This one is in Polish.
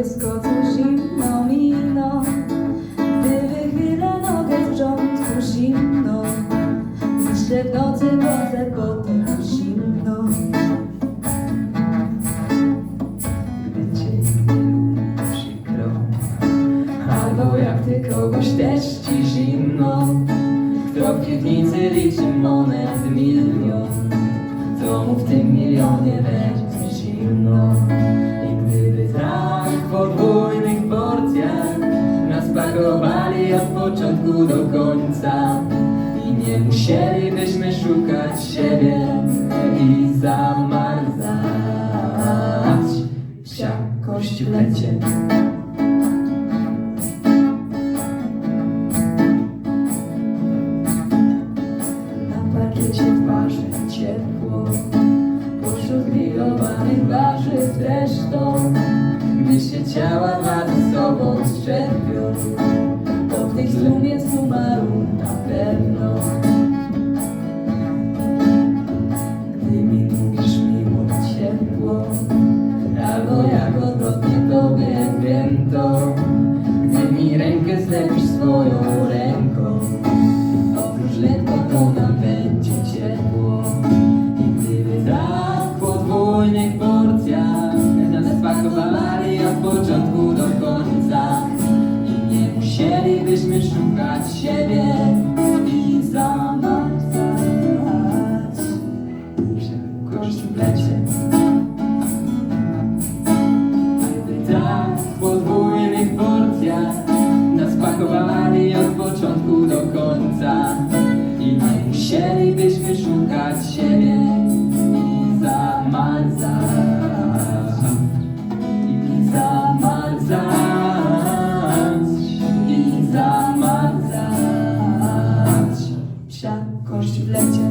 błyskotu zimno miną. Gdy wychyla nogę z wrzątku zimno Myślę w nocy chodzę potem zimno. Gdy cię nie lubię przykro Albo jak ty kogoś też ci zimno. Kto w piwnicy liczy monet milion To mu w tym milionie pakowali od początku do końca. I nie musielibyśmy szukać siebie I zamarzać. W siakość w lecie. Na parkiecie twarzy ciepło Pośród grillowanych warzyw zresztą Gdy się ciała swoją ręką. Oprócz lekko to nam będzie ciepło. I gdyby tak podwójnych porcjach Nas spakowali od początku do końca. I nie musielibyśmy szukać siebie I zamarzać Szybkość w lecie początku do końca. I nie musielibyśmy szukać siebie I zamarzać. I zamarzać. I zamarzać. Psia kość w lecie.